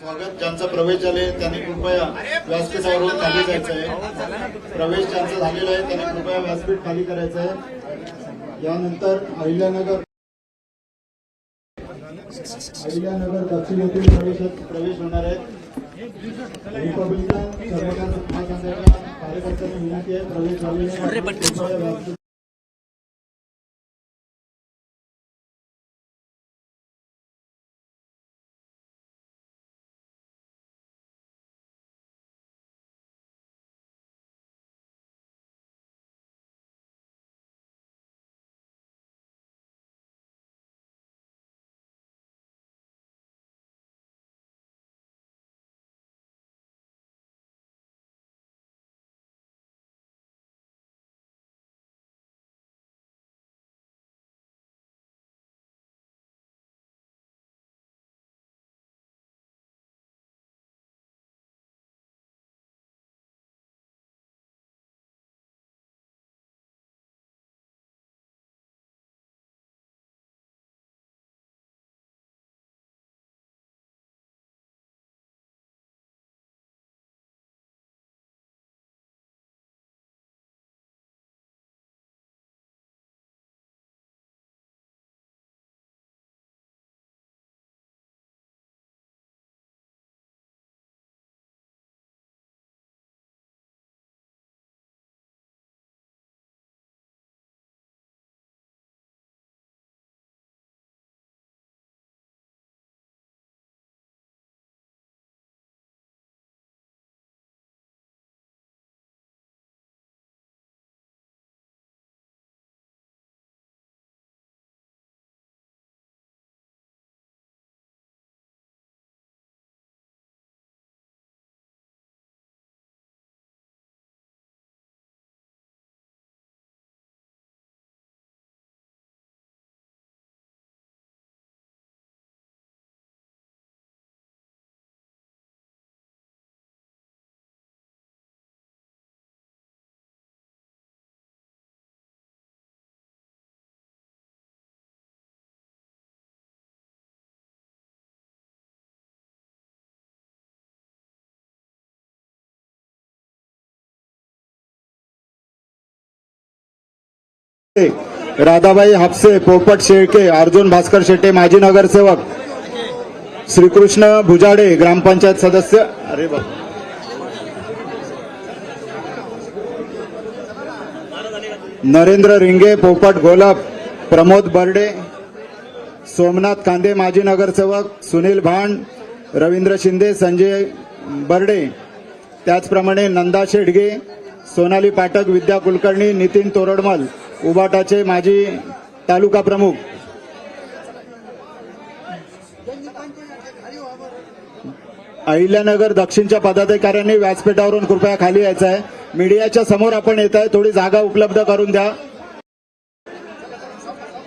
स्वागत. ज्यांचा प्रवेश झाले त्यांनी कृपया व्यासपीठावरून खाली जायचं आहे प्रवेश ज्यांचा झालेला आहे त्यांनी कृपया व्यासपीठ खाली करायचं आहे यानंतर अहिल्यानगर अहिल्यानगर दक्षिण येथील प्रवेशात प्रवेश होणार आहे. रिपब्लिकन सर्वकार महासंघाच्या कार्यकर्त्यांनी विनंती आहे. प्रवेश झालेला आहे. कृपया व्यासपीठ राधाबाई हापसे पोपट शेळके अर्जुन भास्कर शेटे माजी नगरसेवक श्रीकृष्ण भुजाडे ग्रामपंचायत सदस्य. अरे बाप. नरेंद्र रिंगे पोपट गोलाप प्रमोद बर्डे सोमनाथ कांदे माजी नगरसेवक सुनील भांड रवींद्र शिंदे संजय बर्डे. त्याचप्रमाणे नंदा शेडगे सोनाली पाठक विद्या कुलकर्णी नितीन तोरडमल. उबाटाचे माजी तालुका प्रमुख. अहिल्यानगर दक्षिणच्या पदाधिकाऱ्यांनी व्यासपीठावरून कृपया खाली यायचं आहे मीडियाच्या समोर आपण येत आहे थोडी जागा उपलब्ध करून द्या.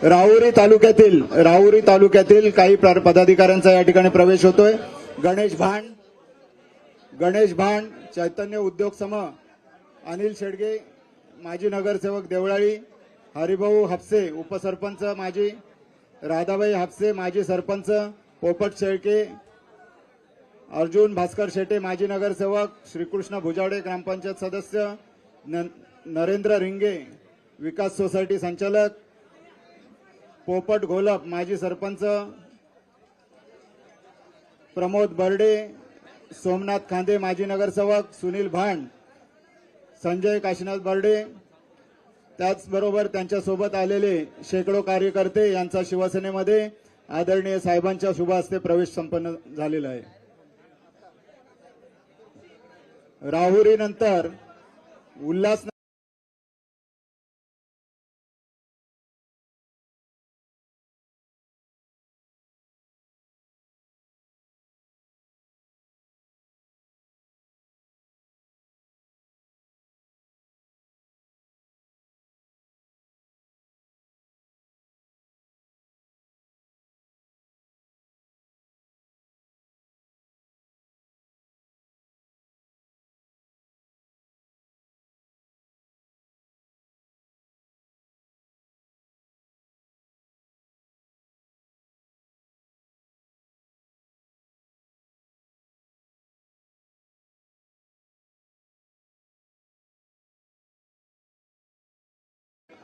राहुरी तालुक्यातील राहुरी तालुक्यातील काही प्र- पदाधिकाऱ्यांचा या ठिकाणी प्रवेश होतोय. गणेश भांड गणेश भांड चैतन्य उद्योग सम अनिल शेडगे माजी नगरसेवक देवळाळी हरिभाऊ हापसे उपसरपंच माजी राधाबाई हापसे माजी सरपंच पोपट शेळके अर्जुन भास्कर शेटे माजी नगरसेवक श्रीकृष्ण भुजाडे ग्रामपंचायत सदस्य न- नरेंद्र रिंगे विकास सोसायटी संचालक पोपट घोलप माजी सरपंच प्रमोद बर्डे सोमनाथ खांदे माजी नगरसेवक सुनील भांड संजय काशीनाथ बर्डे त्याचबरोबर त्यांच्यासोबत आलेले शेकडो कार्यकर्ते यांचा शिवसेनेमध्ये आदरणीय साहेबांच्या शुभ हस्ते प्रवेश संपन्न झालेला आहे. राहुरीनंतर उल्हास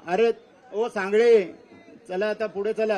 अरे ओ सांगळे चला आता पुढे चला.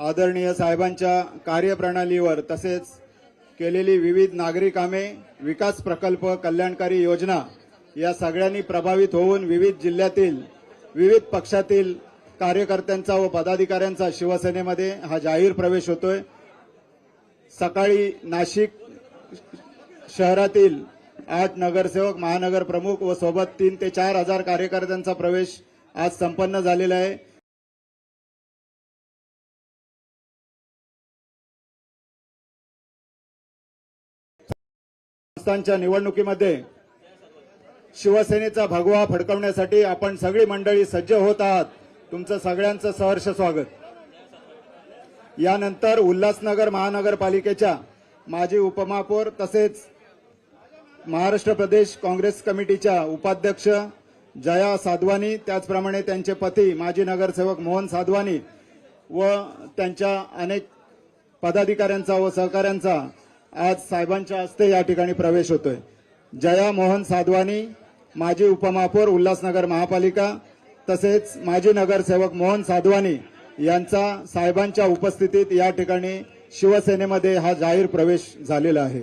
आदरणीय साहेबांच्या कार्यप्रणालीवर तसेच केलेली विविध नागरी कामे विकास प्रकल्प कल्याणकारी योजना या सगळ्यांनी प्रभावित होऊन विविध जिल्ह्यातील विविध पक्षातील कार्यकर्त्यांचा व पदाधिकाऱ्यांचा शिवसेनेमध्ये हा जाहीर प्रवेश होतोय. सकाळी नाशिक शहरातील आठ नगरसेवक महानगर प्रमुख व सोबत तीन ते चार हजार कार्यकर्त्यांचा प्रवेश आज संपन्न झालेला आहे. संस्थांच्या निवडणुकीमध्ये शिवसेनेचा भगवा फडकवण्यासाठी आपण सगळी मंडळी सज्ज होत आहात. तुमचं सगळ्यांचं सहर्ष स्वागत. यानंतर उल्हासनगर महानगरपालिकेच्या माजी उपमहापौर तसेच महाराष्ट्र प्रदेश काँग्रेस कमिटीच्या उपाध्यक्ष जया साधवानी त्याचप्रमाणे त्यांचे पती माजी नगरसेवक मोहन साधवानी व त्यांच्या अनेक पदाधिकाऱ्यांचा व सहकाऱ्यांचा आज साहेबांच्या हस्ते या ठिकाणी प्रवेश होतोय. जया मोहन साधवानी माजी उपमहापौर उल्हासनगर महापालिका तसेच माजी नगरसेवक मोहन साधवानी यांचा साहेबांच्या उपस्थितीत या ठिकाणी शिवसेनेमध्ये हा जाहीर प्रवेश झालेला आहे.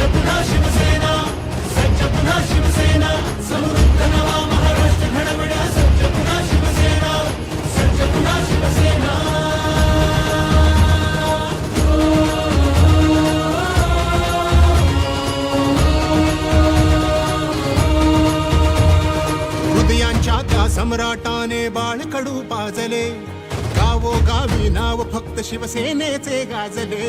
सज्ज पुन्हा शिवसेना सज्ज पुन्हा शिवसेना समृद्ध नवा महाराष्ट्र घडवण्या सज्ज पुन्हा शिवसेना सज्ज पुन्हा शिवसेना हृदयांच्या त्या सम्राटाने बाळकडू पाजले. गावो गावी नाव फक्त शिवसेनेचे गाजले.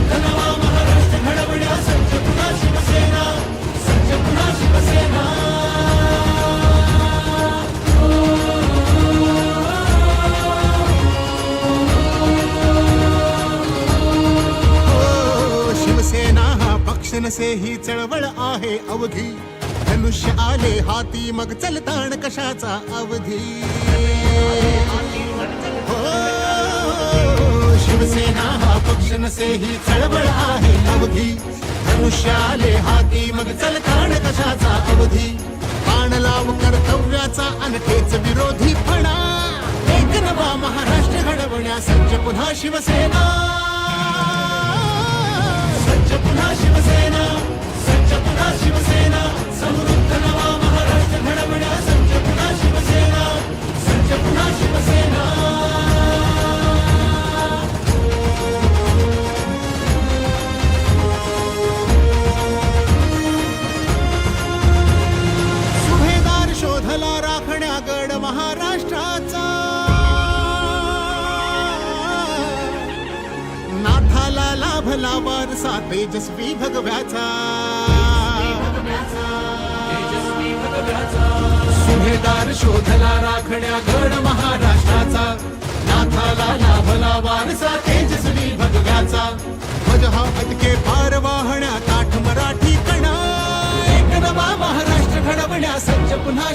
असे ही चळवळ आहे अवधी. धनुष्य आले हाती मग चलताण कशाचा अवधी? हो, शिवसेना हा पक्ष नसे ही चळवळ आहे अवधी. धनुष्य आले हाती मग चलताण कशाचा अवधी? बाण लाव कर्तव्याचा अनखेच विरोधी फणा. एक नवा महाराष्ट्र घडवण्या सज्ज पुन्हा शिवसेना. सज्ज पुन्हा शिवसेना. सज्ज पुन्हा शिवसेना समृद्ध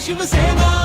सज्ज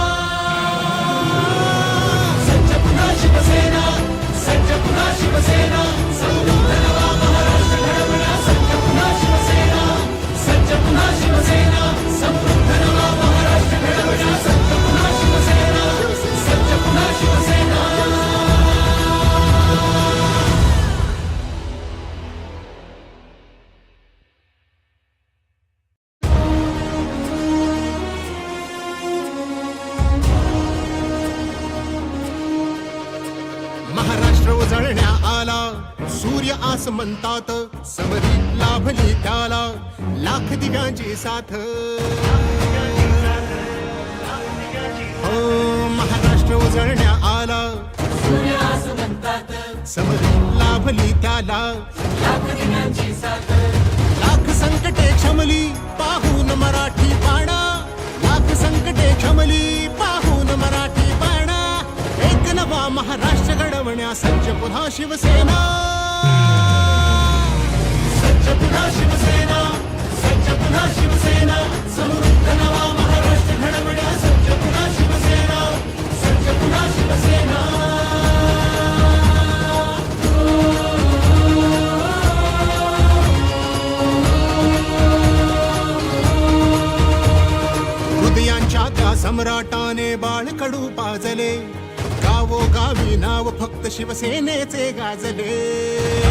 दिव्यांची साथ। हो महाराष्ट्र उजळण्या आला। समज लाभली त्याला। लाख संकटे क्षमली पाहून मराठी पाणा। लाख संकटे क्षमली पाहून मराठी पाणा। एक नवा महाराष्ट्र घडवण्या सज्ज पुन्हा शिवसेना। सज्ज पुन्हा शिवसेना। सम्राटाने बाळकडू पाजले. गावो गावी नाव फक्त शिवसेनेचे गाजले.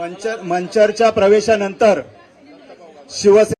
मंचर मंचरच्या प्रवेशानंतर शिवसेना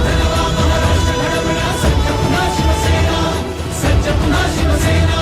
शिवसेना.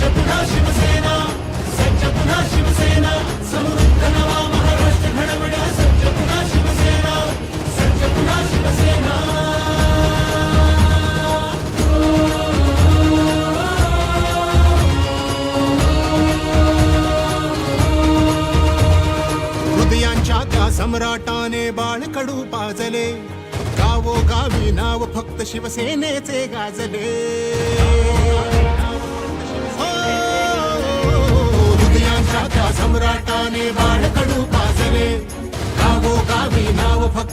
सज्ज पुन्हा शिवसेना सज्ज पुन्हा शिवसेना समृद्ध नवा महाराष्ट्र घडवण्या सज्ज पुन्हा शिवसेना सज्ज पुन्हा शिवसेना. हृदयांच्या त्या सम्राटाने बाळकडू पाजले. गावो गावी नाव फक्त शिवसेनेचे गाजले.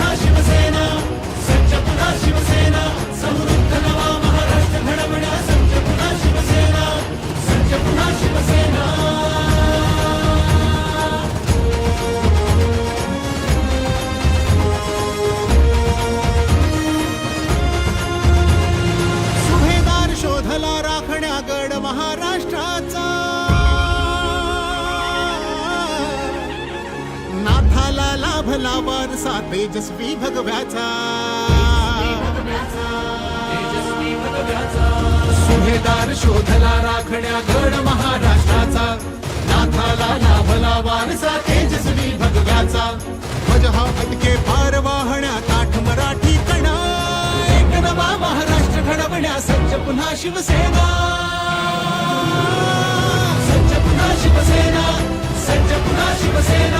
पुन्हा शिवसेना सज्ज पुन्हा शिवसेना समृद्ध नवा महाराष्ट्र घडवण्यास पुन्हा शिवसेना सज्ज पुन्हा शिवसेना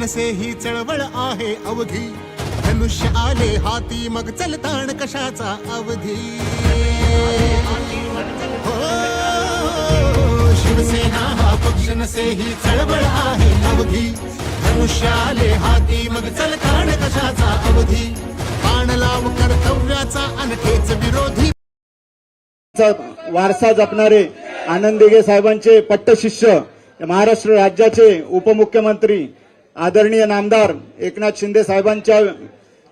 नसे ही चळवळ आहे अवघी धनुष्य आले हाती मग चलताण कशाचा अवधी? हो, शिवसेना हा पक्ष नसे ही चळवळ आहे अवधी. धनुष्य आले हाती मग चलताण कशाचा अवधी? बाण लाव कर्तव्याचा अनखेच विरोधी. वारसा जपणारे आनंद दिघे साहेबांचे पट्टशिष्य महाराष्ट्र राज्याचे उपमुख्यमंत्री आदरणीय नामदार एकनाथ शिंदे साहेबांच्या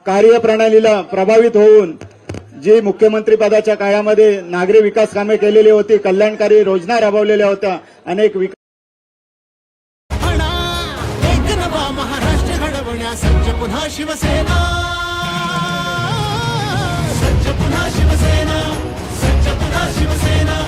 कार्यप्रणालीला प्रभावित होऊन जी मुख्यमंत्री पदाच्या काळामध्ये नागरी विकास कामे केलेली होती कल्याणकारी योजना राबवलेल्या होत्या अनेक विकास महाराष्ट्र घडवण्या सज्ज पुन्हा शिवसेना. सज्ज पुन्हा शिवसेना सज्ज पुन्हा शिवसेना.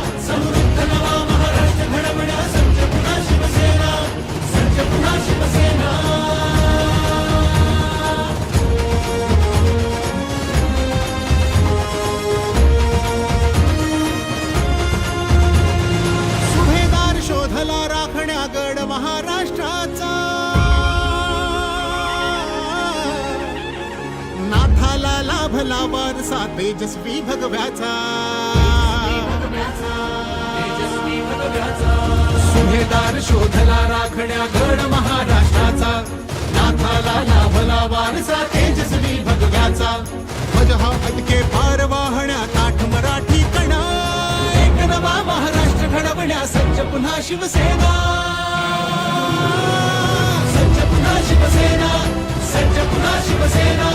लाभला वारसा तेजस्वी भगव्याचा. सुभेदार शोधला राखण्या गड महाराष्ट्राचा. नाथाला लाभला वारसा तेजस्वी भगव्याचा. ध्वज हा अटके पार वाहण्या ताठ मराठी कणा. एक नवा महाराष्ट्र घडवण्या सज्ज पुन्हा शिवसेना. सज्ज पुन्हा शिवसेना सज्ज पुन्हा शिवसेना.